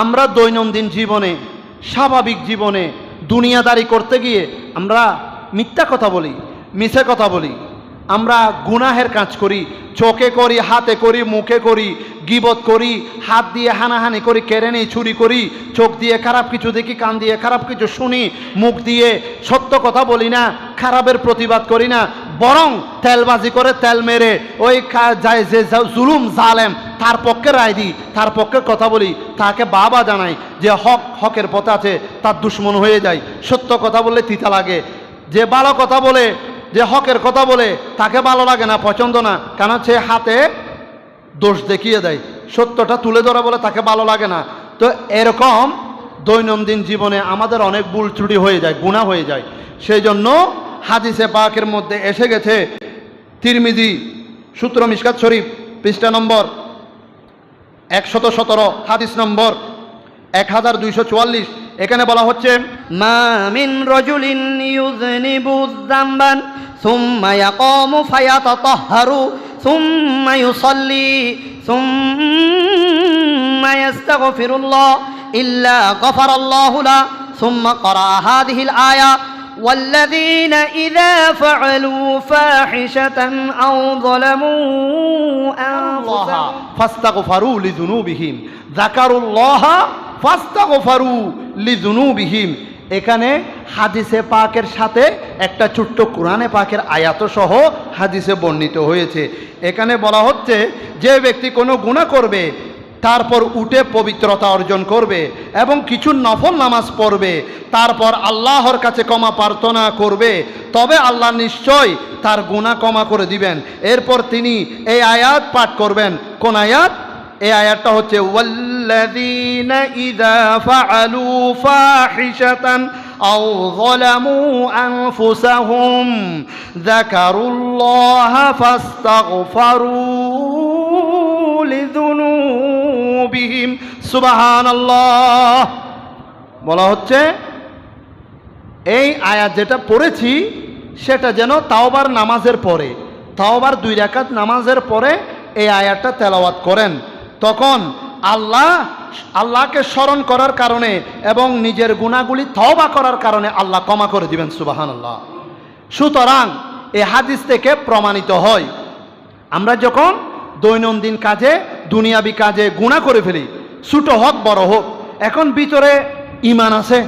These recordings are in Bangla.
আমরা দৈনন্দিন জীবনে, স্বাভাবিক জীবনে, দুনিয়াদারি করতে গিয়ে আমরা মিথ্যা কথা বলি, মিছে কথা বলি। আমরা গুনাহের কাজ করি, চোখে করি, হাতে করি, মুখে করি, গিবত করি, হাত দিয়ে হানাহানি করি, কেড়ে নিই চুরি করি, চোখ দিয়ে খারাপ কিছু দেখি, কান দিয়ে খারাপ কিছু শুনি, মুখ দিয়ে সত্য কথা বলি না, খারাপের প্রতিবাদ করি না, বরং তেলবাজি করে তেল মেরে ওই যে জুলুম, জালেম তার পক্ষে রায় দিই, তার পক্ষে কথা বলি, তাকে বাবা জানাই যে হক, হকের পথে আছে, তার দুশ্মন হয়ে যায়। সত্য কথা বললে তিতা লাগে। যে ভালো কথা বলে, যে হকের কথা বলে, তাকে ভালো লাগে না, পছন্দ না। কেন সে হাতে দোষ দেখিয়ে দেয়। সত্যটা তুলে ধরা বলে তাকে ভালো লাগে না। তো এরকম দৈনন্দিন জীবনে আমাদের অনেক ভুল ত্রুটি হয়ে যায়, গুণা হয়ে যায়। সেই জন্য হাদিসে পাকের মধ্যে এসে গেছে তিরমিজি সূত্র মিসকাত শরীফ, পৃষ্ঠা নম্বর একশত সতেরো হাদিস নম্বর এক হাজার দুইশো চুয়াল্লিশ এখানে বলা হচ্ছে ما من رجل يذنب ذنبا ثم يقوم فيتطهر ثم يصلي ثم يستغفر الله إلا غفر الله له ثم قرأ هذه الآية والذين إذا فعلوا فاحشة أو ظلموا أنفسهم ফাস্তাগফারু ফাস্তাগো ফারু লিজুনু বিহীন এখানে হাদিসে পাকের সাথে একটা ছোট্ট কোরআনে পাকের আয়াত সহ হাদিসে বর্ণিত হয়েছে। এখানে বলা হচ্ছে, যে ব্যক্তি কোনো গুণা করবে তারপর উঠে পবিত্রতা অর্জন করবে এবং কিছু নফল নামাজ পড়বে। তারপর আল্লাহর কাছে ক্ষমা প্রার্থনা করবে। তবে আল্লাহ নিশ্চয় তার গুনাহ ক্ষমা করে দিবেন। এরপর তিনি এই আয়াত পাঠ করবেন। কোন আয়াত? এই আয়াতটা হচ্ছে ইযা ফাআলু ফাহিশাতান আও যালামু আনফুসাহুম যাকারুল্লাহা ফাস্তাগফারু লিযুনুবিহিম সুবহানাল্লাহ। বলা হচ্ছে, এই আয়াত যেটা পড়েছি, সেটা যেন তাওবার নামাজের পরে, তাওবার দুই রাকাত নামাজের পরে এই আয়াতটা তেলাওয়াত করেন। তখন আল্লাহ, আল্লাহকে স্মরণ করার কারণে এবং নিজের গুণাগুলি তওবা করার কারণে আল্লাহ ক্ষমা করে দিবেন সুবাহান আল্লাহ সুতরাং এ হাদিস থেকে প্রমাণিত হয়, আমরা যখন দৈনন্দিন কাজে দুনিয়াবি কাজে গুণা করে ফেলি। ছোটো হোক, বড় হোক। এখন ভিতরে ইমান আছে।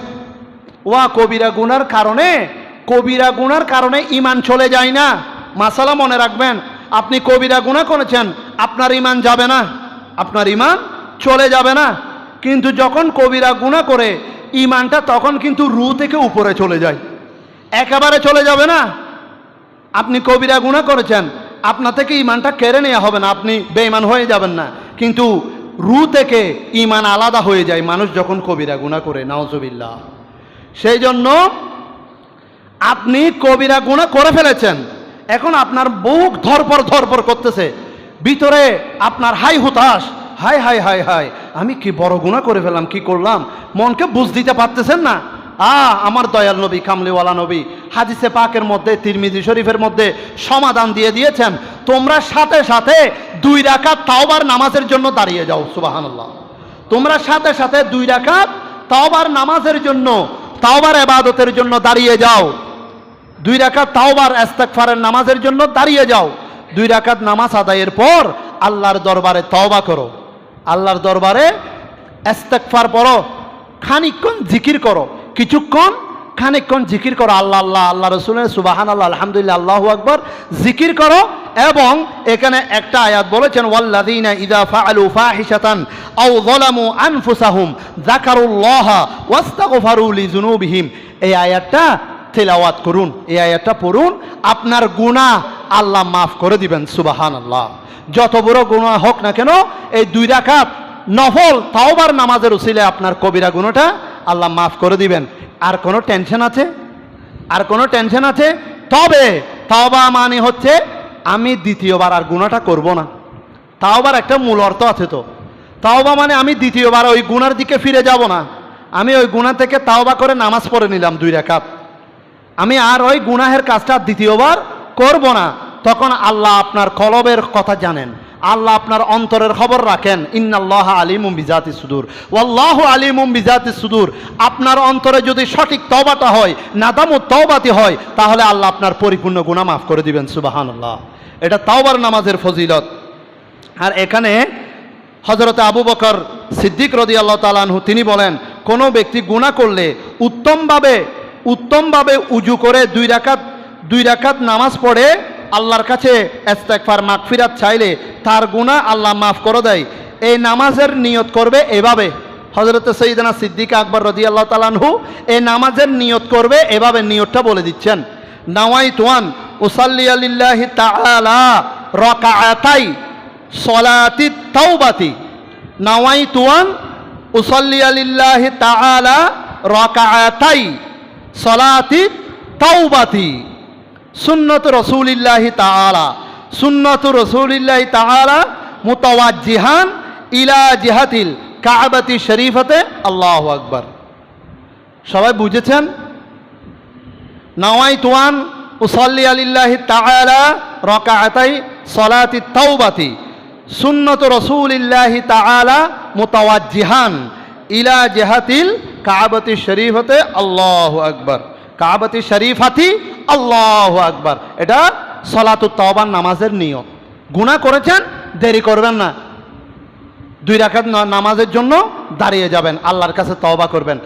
ওয়া, কবিরা গুনার কারণে, কবিরা গুনার কারণে ইমান চলে যায় না। মাসালা মনে রাখবেন, আপনি কবিরা গুণা করেছেন, আপনার ইমান যাবে না। আপনার ইমান চলে যাবে না। কিন্তু যখন কবিরা গুণা করে ইমানটা তখন কিন্তু রু থেকে উপরে চলে যায়। একেবারে চলে যাবে না। আপনি কবিরা গুণা করেছেন আপনা থেকে ইমানটা কেড়ে নেওয়া হবে না, আপনি বেঈমান হয়ে যাবেন না। কিন্তু রু থেকে ইমান আলাদা হয়ে যায়, মানুষ যখন কবিরা গুণা করে নাওজবিল্লাহ সেই জন্য আপনি কবিরা গুণা করে ফেলেছেন। এখন আপনার বুক ধরপর ধরপর করতেছে। ভিতরে আপনার হাই হুতাশ, হাই হাই হাই হাই, আমি কি বড় গুণা করে ফেলাম কি করলাম? মনকে বুঝ দিতে পারতেছেন না? আ, আমার দয়াল নবী, কামলিওয়ালা নবী, হাদিসে পাকের মধ্যে, তিরমিজি শরীফের মধ্যে সমাধান দিয়ে দিয়েছেন, তোমরা সাথে সাথে দুই রাকাত তাওবার নামাজের জন্য দাঁড়িয়ে যাও সুবাহান্লাহ তোমরা সাথে সাথে দুই রাকাত তাওবার নামাজের জন্য, তাওবার এবাদতের জন্য দাঁড়িয়ে যাও। দুই রাকাত তাওবার ইস্তেগফারের নামাজের জন্য দাঁড়িয়ে যাও। দুই রাকাত নামাজ আদায়ের পর আল্লাহর দরবারে তওবা করো। আল্লাহর দরবারে ইস্তেগফার পড়ো, খানিকক্ষণ জিকির করো। কিছুক্ষণ, খানিকক্ষণ জিকির করো, আল্লাহ আল্লাহ আল্লাহ রসুলের সুবাহান আল্লাহ আলহামদুলিল্লাহ, আল্লাহু আকবর, জিকির করো এবং এখানে একটা আয়াত বলেছেন, ওয়াল্লাযীনা ইযা ফাআলু ফাহিশাতান আও যালামু আনফুসাহুম যাকারুল্লাহ ওয়াস্তাগফারু এই আয়াতটা তেলাওয়াত করুন, এই আয়াতটা পড়ুন, আপনার গুনাহ আল্লাহ মাফ করে দিবেন, সুবহানাল্লাহ। যত বড় গুনাহ হোক না কেন, এই দুই রাকাত নফল, তাওবার নামাজের উসিলে আপনার কবিরা গুণটা আল্লাহ মাফ করে দিবেন। আর কোনো টেনশন আছে? আর কোনো টেনশন আছে? তবে তাওবা মানে হচ্ছে, আমি দ্বিতীয়বার আর গুণাটা করব না। তাওবার একটা মূল অর্থ আছে তো। তাওবা মানে আমি দ্বিতীয়বার ওই গুনার দিকে ফিরে যাব না। আমি ওই গুণা থেকে তাওবা করে নামাজ পড়ে নিলাম দুই রেখাত। আমি আর ওই গুনাহের কাজটা দ্বিতীয়বার করব না। তখন আল্লাহ আপনার কলবের কথা জানেন। আল্লাহ আপনার অন্তরের খবর রাখেন, ইন্নাল্লাহ আলিমুম বিজাতি সুদূর। ওয়াল্লাহ আলিমুম বিজাতি সুদূর। আপনার অন্তরে যদি সঠিক তওবাটা হয় নাদাম ও তওবাতি হয়, তাহলে আল্লাহ আপনার পরিপূর্ণ গুনাহ মাফ করে দিবেন, সুবাহানাল্লাহ। এটা তাওবার নামাজের ফজিলত। আর এখানে হজরত আবু বকর সিদ্দিক রদি আল্লাহ তালানহু তিনি বলেন, কোনো ব্যক্তি গুণা করলে উত্তমভাবে উত্তমভাবে উজু করে দুই রাকাত দুই রাকাত নামাজ পড়ে আল্লাহর কাছে এস্তেকফার মাগফিরাত চাইলে তার গুণা আল্লাহ মাফ করে দেয়। এই নামাজের নিয়ত করবে এভাবে। হজরত সঈদানা সিদ্দিক আকবর রদি আল্লাহ তালানহু এই নামাজের নিয়ত করবে এভাবে নিয়তটা বলে দিচ্ছেন। নাওয়াই তোয়ান উসাল্লি আলিল্লাহি তাআলা রকাআতাই সলাতি তাওবাতি। নাওয়াইতুয়ান, উসল্লি আলিল্লাহি তাআলা রাকাআতাই সলাতি তাওবাতি। সুন্নত রসুলিল্লাহি তাআলা। সুন্নত রসুলিল্লাহি তাআলা মুতাওয়াজ্জিহান ইলা জিহাতিল কাবাতি শরীফতে আল্লাহ আকবর। সবাই বুঝেছেন? নাওয়াই নাওয়াইতুয়ান উসল্লি আলিল্লাহি তাআলা রাকাআতাই সলাতি তাওবাতি। সুন্নত রসুলিল্লাহি তাআলা মুতাওয়াজ্জিহান ইলা জেহাতিল কাবাতি শরীফতে আল্লাহু আকবার। কাবাতি শরীফাতি আল্লাহু আকবার। এটা সলাতু তাওবার নামাজের নিয়ম গুণা করেছেন, দেরি করবেন না। দুই রাখার নামাজের জন্য দাঁড়িয়ে যাবেন, আল্লাহর কাছে তওবা করবেন।